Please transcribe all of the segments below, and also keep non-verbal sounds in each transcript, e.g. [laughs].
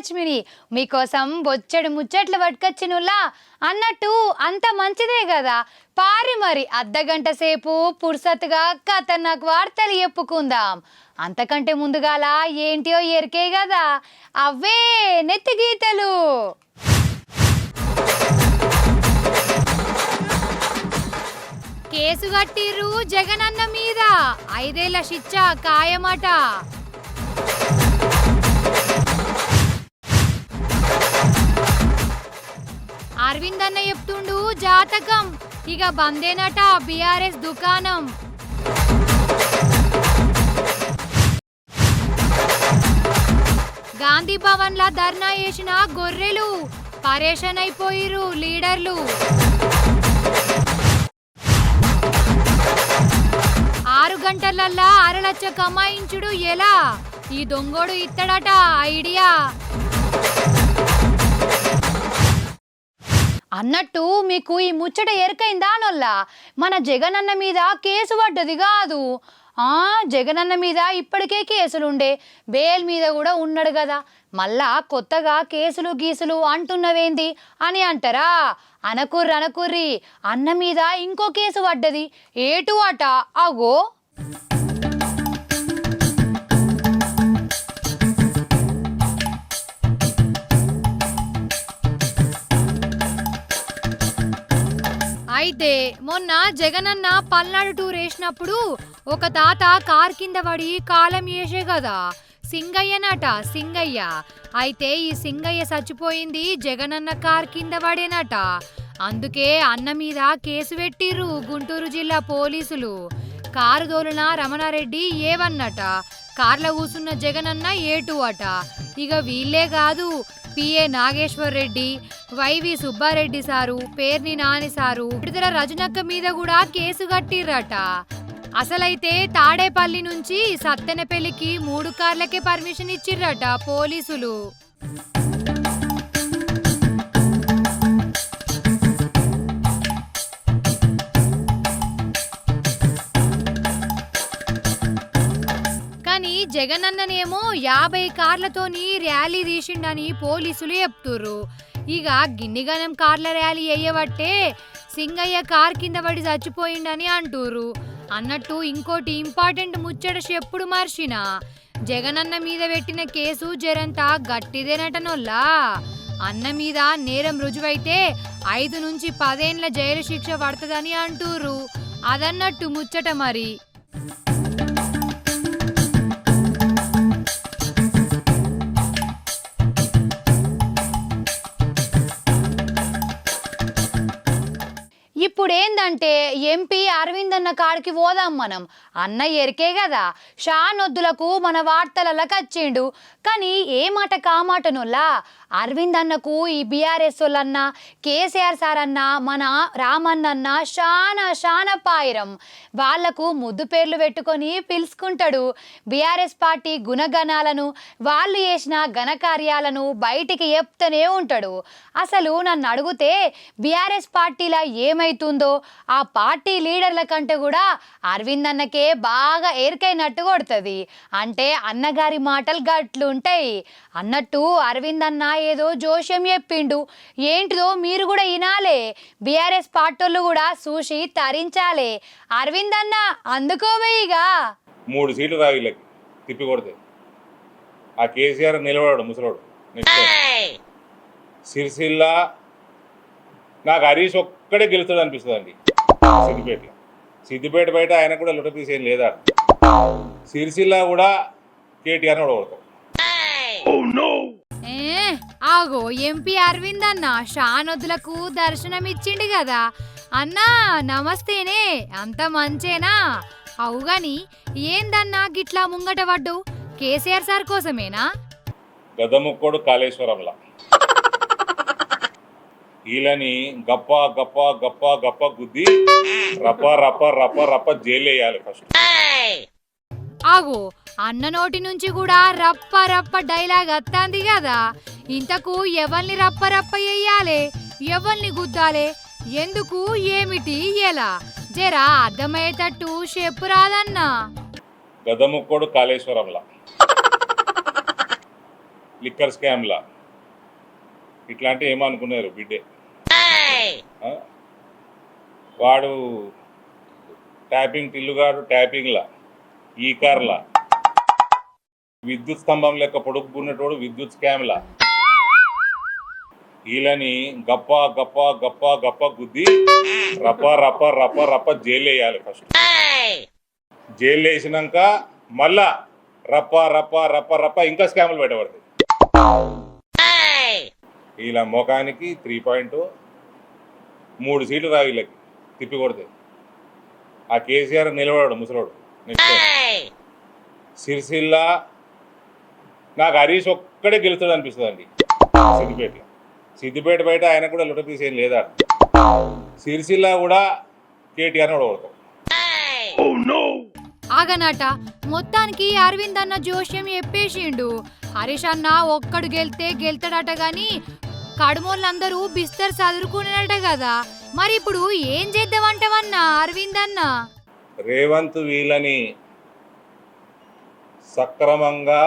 లక్ష్మిని మీకోసం బొచ్చడి ముచ్చట్లు పట్టుకొచ్చినులా అన్నట్టు అంత మంచిదే కదా పారి మరి అర్ధగంట సేపు పుర్సత్తుగా ఖతర్నాక్ వార్తలు చెప్పుకుందాం. అంతకంటే ముందుగాల ఏంటియో ఎరికే కదా అవే నెత్తి గీతలు. కేసు కట్టిర్రు జగనన్న మీద. ఐదేళ్ళ శిక్ష ఖాయమట అరవింద్ చెప్తుండు? జాతకం. ఇక బందేనట బీఆర్ఎస్ దుకాణం. గాంధీ భవన్ లా ధర్నా చేసిన గొర్రెలు పరేషాన్ అయిపోయిరు లీడర్లు. ఆరు గంటలల్లా అరలచ్చ కమాయించుడు ఎలా? ఈ దొంగోడు ఇత్తడట ఐడియా. అన్నట్టు మీకు ఈ ముచ్చట ఎరకైందా నొల్లా? మన జగనన్న మీద కేసు పడ్డది కాదు. ఆ జగనన్న మీద ఇప్పటికే కేసులుండే. బేల్ మీద కూడా ఉన్నాడు కదా. మళ్ళా కొత్తగా కేసులు గీసులు అంటున్నవేంది అని అంటారా? అనకుర్రి అనకుర్రి అన్న మీద ఇంకో కేసు పడ్డది. ఏటు అట? అగో. అయితే మొన్న జగనన్న పల్నాడు టూర్ వేసినప్పుడు ఒక తాత కార్ కింద పడి కాలం వేసే కదా. సింగయ్యనట సింగయ్య. అయితే ఈ సింగయ్య చచ్చిపోయింది జగనన్న కార్ కింద పడేనట అందుకే అన్న మీద కేసు పెట్టిర్రు గుంటూరు జిల్లా పోలీసులు. కారు దోలున రమణారెడ్డి ఏవన్నట. కార్లో కూసున్న జగనన్న ఏటు అట. ఇక వీళ్ళే కాదు PA Nageshwar Reddy YV Subba Reddy sir Perni Nani sir Vidadala రజనక్క మీద కూడా కేసు కట్టిర్రట. అసలైతే తాడేపల్లి నుంచి సత్తెనపల్లికి మూడు కార్లకే పర్మిషన్ ఇచ్చిర్రట పోలీసులు. జగన్ అన్ననేమో యాభై కార్లతోని ర్యాలీ తీసిండని పోలీసులు చెప్తుర్రు. ఇక గిన్నిగనం కార్ల ర్యాలీ అయ్యబట్టే సింగయ్య కార్ కింద పడి చచ్చిపోయిండని అంటుర్రు. అన్నట్టు ఇంకోటి ఇంపార్టెంట్ ముచ్చట చెప్పుడు జగన్ జగనన్న మీద పెట్టిన కేసు జరంతా గట్టిదేనటనొల్లా అన్న మీద నేరం రుజువైతే ఐదు నుంచి పదేండ్ల జైలు శిక్ష పడుతుందని అంటుర్రు. అదన్నట్టు ముచ్చట మరి. ఇప్పుడు ఏందంటే ఎంపీ అరవింద్ అన్న కాడికి పోదాం మనం. అన్న ఎరికే కదా షానొద్దులకు మన వార్తలకి వచ్చిండు కానీ ఏ మాట కామాటనులా అరవింద్ అన్నకు ఈ బీఆర్ఎస్ వాళ్ళన్న కేసీఆర్ సార్ అన్న మన రామన్న అన్న షానా షానా పాయిరం. వాళ్ళకు ముద్దు పేర్లు పెట్టుకొని పిలుచుకుంటాడు. బీఆర్ఎస్ పార్టీ గుణగణాలను వాళ్ళు చేసిన ఘనకార్యాలను బయటికి చెప్తూనే ఉంటాడు. అసలు నన్ను అడిగితే బీఆర్ఎస్ పార్టీలా ఏమైతుంది? ఆ పార్టీ లీడర్ల కంటే కూడా అరవింద్ అన్నకే బాగా ఏరికైనట్టు కొడుతుంది. అంటే అన్నగారి మాటలు గట్లుంటాయి అన్నట్టు అరవింద్ అన్న ఏదో జోష్యం చెప్పిండు. ఏంటిదో మీరు కూడా వినాలే. బీఆర్ఎస్ పార్టీలు కూడా చూసి తరించాలే. అరవింద్ అన్న అందుకోవేయిగా మూడు సీట్లు రా వీళ్ళకి తిప్పి కొడితే. ఆ కేసీఆర్ నిలబడాడు ముసలోడు. సిరిసిల్ల నాకు హరీష్ ఒక్కడే గెలుస్తాడు అనిపిస్తుంది అండి సిద్దిపేటలో సిద్దిపేట బయట ఆయన కూడా లుట ఏం లేదా? సిరిసిల్ల కూడా కేటీఆర్ ఓడగొడతాం ఏ ఆగో ఎంపీ అరవింద్ అన్న షానొద్దులకు దర్శనం ఇచ్చిండు కదా. అన్నా నమస్తేనే అంత మంచేనా? అవుగాని ఏందన్నా గిట్లా ముంగట పడ్డు? కేసీఆర్ సార్ కోసమేనా? గదముక్కోడు కాళేశ్వరంలా. వీళ్ళని గప్ప గప్ప గప్ప గప్ప గుద్ది రప్ప రప్ప రప్ప రప్ప జైలు వేయాలి ఫస్ట్ ఆగో అన్న నోటి నుంచి కూడా రప్ప రప్ప డైలాగ్ అత్తాంది కదా. ఇంతకు ఎవల్ని రప్ప రప్ప చెయ్యాలే ఎవల్ని గుద్దాలే? ఎందుకు ఏమిటి ఎలా? జరా అర్థమయ్యేటట్టు చెప్పు రాదన్నా. గదముక్కోడు కాళేశ్వరంలా. [laughs] లిక్కర్ స్కామ్లా ఇట్లాంటి ఏమనుకున్నారు బిడ్డే? వాడు ట్యాపింగ్ టిల్లుగాడు ట్యాపింగ్లా ఈ కార్లా. విద్యుత్ స్తంభం లెక్క పొడుక్కున్నటోడు విద్యుత్ స్కామ్లా. వీళ్ళని గప్ప గప్ప గప్ప గప్ప గుద్ది రప్ప రప్ప రప్ప రప్ప జైలు వేయాలి ఫస్ట్. జైలు వేసినాక మళ్ళా రప్ప రప్ప రప్ప రప్ప ఇంకా స్కాములు పెట్టబడతాయి. వీళ్ళ ముఖానికి త్రీ పాయింట్ మూడు సీట్లు రా వీళ్ళకి తిప్పి కొడతాయి ఆ కేసీఆర్ నిలబడాడు ముసలోడు. సిరిసిల్ల నాకు హరీష్ ఒక్కడే గెలుస్తాడు అనిపిస్తుంది అండి సిద్దిపేటలో. సిద్దిపేట బయట ఆయన కూడా లుట ఏం లేదా సిరిసిల్ల కూడా కేటీఆర్ ఓడగొడతాం ఆగనట మొత్తానికి అరవింద్ అన్న జోష్యం చెప్పేసిండు హరీష్ అన్న ఒక్కడు గెలితే గెలుతాడట గాని కడుమోళ్ళందరూ బిస్తర్ చదువుకునేట కదా మరి ఇప్పుడు ఏం చేద్దామంటావన్నా అరవింద్ అన్న? రేవంత్ వీళ్ళని సక్రమంగా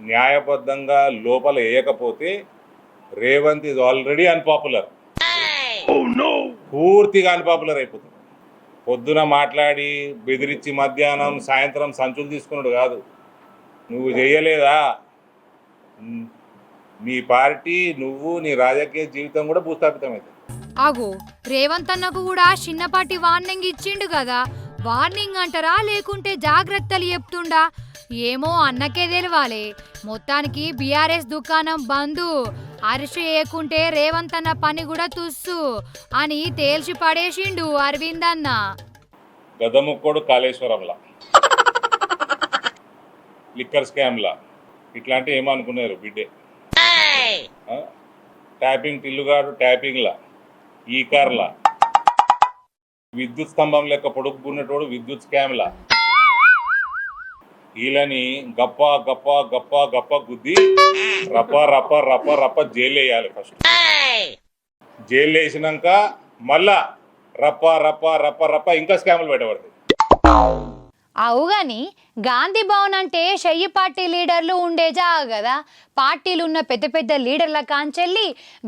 న్యాయబద్ధంగా లోపల వేయకపోతే రేవంత్ ఇది ఆల్రెడీ అన్పాపులర్ పూర్తిగా అన్పాపులర్ అయిపోతుంది పొద్దున మాట్లాడి బెదిరించి మధ్యాహ్నం సాయంత్రం సంచులు తీసుకున్నాడు కాదు. నువ్వు చేయలేదా? నీ పార్టీ నువ్వు నీ రాజకీయ జీవితం కూడా భూస్థాపితమైంది. ఆగు రేవంత్ అన్నకు కూడా చిన్నపాటి వార్నింగ్ ఇచ్చిండు కదా. వార్నింగ్ అంటారా లేకుంటే జాగ్రత్తలు చెప్తుండా? ఏమో అన్నకే తెలవాలి. మొత్తానికి బీఆర్ఎస్ దుకాణం బందు. అరిసి వేయకుంటే రేవంత్ అన్న పని కూడా తుస్సు అని తేల్చి పడేసిండు అరవింద్ అన్న. గదముక్కోడు కాళేశ్వరంలా. [laughs] లిక్కర్ స్కామ్లా. ఇట్లాంటి ఏమనుకున్నారు బిడ్డే? ట్యాపింగ్ టిల్లుగాడు ట్యాపింగ్లా ఈ కార్లా విద్యుత్ స్తంభం లెక్క పొడుక్కున్నటోడు విద్యుత్ స్కామ్లా వీళ్ళని గప్ప గప్ప గప్ప గప్ప గుద్ది రప్ప రప్ప రప్ప రప్ప జైలు వేయాలి ఫస్ట్. జైలు వేసినాక మళ్ళా రప్ప రప్ప రప్ప రప్ప ఇంకా స్కాములు పెట్టబడతాయి. అవుగాని గాంధీ భవన్ అంటే షయ్యి పార్టీ లీడర్లు ఉండే జాగ కదా పార్టీలు ఉన్న పెద్ద పెద్ద లీడర్ల కాంచెల్లి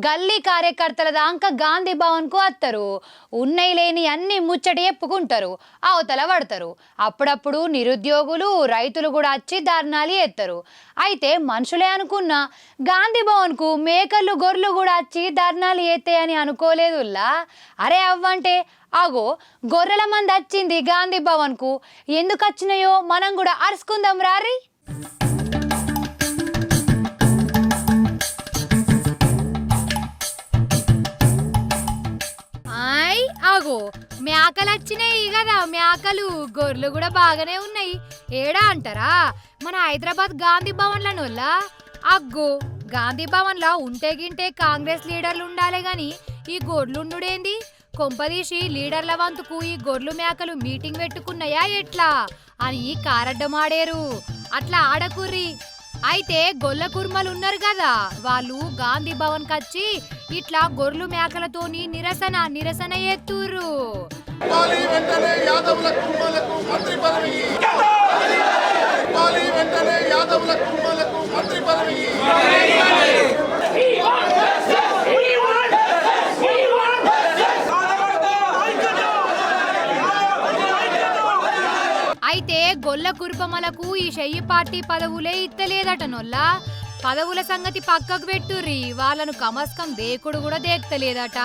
గల్లీ కార్యకర్తల దాకా గాంధీ భవన్కు వస్తారు ఉన్నయి లేని అన్ని ముచ్చట చెప్పుకుంటారు అవతల పడతారు. అప్పుడప్పుడు నిరుద్యోగులు రైతులు కూడా వచ్చి ధర్నాలు ఎత్తారు అయితే మనుషులే అనుకున్న గాంధీ భవన్కు మేకలు గొర్రెలు కూడా వచ్చి ధర్నాలు ఎత్తాయని అనుకోలేదుల్లా? అరే అవ్వంటే అగో గొర్రెల మంది వచ్చింది గాంధీ భవన్కు ఎందుకు వచ్చినాయో మనం కూడా అరుచుకుందాం రారి. ఆయ్ అగో మేకలు వచ్చినాయి కదా మేకలు. గొర్రెలు కూడా బాగానే ఉన్నాయి. ఏడా అంటారా? మన హైదరాబాద్ గాంధీ భవన్లను అగ్గో గాంధీ భవన్లో ఉంటే గింటే కాంగ్రెస్ లీడర్లు ఉండాలి గాని ఈ గొడ్లుండుడేంది కొంపదీసి లీడర్ల వంతుకు ఈ గొర్రెలు మేకలు మీటింగ్ పెట్టుకున్నాయా ఎట్లా? అని కారడ్డమాడేరు. అట్లా ఆడకుర్రి. అయితే గొల్ల కుర్మలు ఉన్నారు కదా వాళ్ళు గాంధీ భవన్ కచ్చి ఇట్లా గొర్రెలు మేకలతోని నిరసన నిరసన ఎత్తుర్రు. ఇవ్వాలి యాదవుల మంత్రి పదవి ఇవ్వాలి వెంటనే యాదవుల కుటుంబాలకు మంత్రి పదవి అయితే గొల్ల కురుపమలకు ఈ షెయ్యి పార్టీ పదవులే ఇత్తలేదట నొల్లా. పదవుల సంగతి పక్కకు పెట్టుర్రి వాళ్ళను కమస్కం దేకుడు కూడా దేక్తలేదట.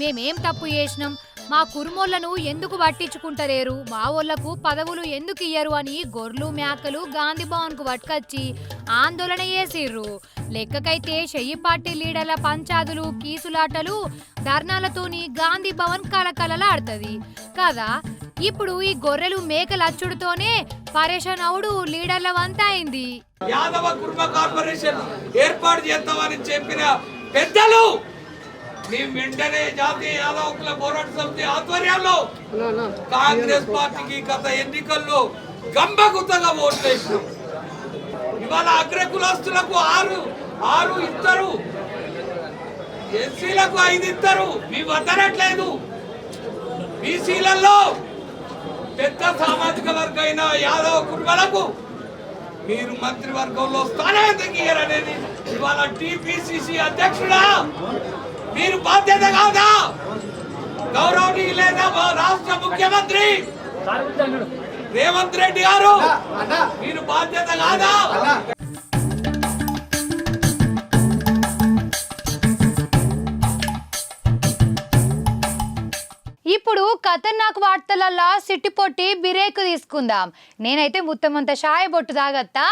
మేమేం తప్పు చేసినాం? మా కురుమోళ్ళను ఎందుకు పట్టించుకుంటలేరు? మా వాళ్ళకు పదవులు ఎందుకు ఇయ్యరు అని గొర్రెలు మేకలు గాంధీ భవన్కు పట్టుకొచ్చి ఆందోళన చేసిర్రు. లెక్కకైతే షెయ్యి పార్టీ లీడర్ల పంచాదులు కీసులాటలు ధర్నాలతోని గాంధీ భవన్ కలకలలాడుతుంది కదా? ఇప్పుడు ఈ గొర్రెలు మేకల అచ్చుడుతోనే పరేషాన్ అవుడు లీడర్ల వంత అయింది. యాదవ కుటుంబ కార్పొరేషన్ ఏర్పాటు చేస్తామని చెప్పిన పెద్దలు మేము వెంటనే జాతీయ యాదవ కుల పోరాట సమితి ఆధ్వర్యంలో కాంగ్రెస్ పార్టీకి గత ఎన్నికల్లో గంబగుతగా ఓట్లు వేసినాం. ఇవాళ అగ్రకులస్తులకు ఆరు ఆరు ఇస్తారు ఎస్సీలకు ఐదు ఇస్తారు మీ వద్దనట్లేదు. బీసీలలో పెద్ద సామాజిక వర్గమైన యాదవ కుటుంబాలకు మీరు మంత్రివర్గంలో స్థానం ఇయ్యరనేది ఇవాళ టిపిసిసి అధ్యక్షుడా మీరు బాధ్యత కాదా? గౌరవనీయులైన మా రాష్ట్ర ముఖ్యమంత్రి రేవంత్ రెడ్డి గారు మీరు బాధ్యత కాదా? ఇప్పుడు ఖతర్నాక్ వార్తలల్లా సిట్టి పొట్టి బిరేకు తీసుకుందాం. నేనైతే ముత్తమంత షాయ బొట్టు తాగత్తా.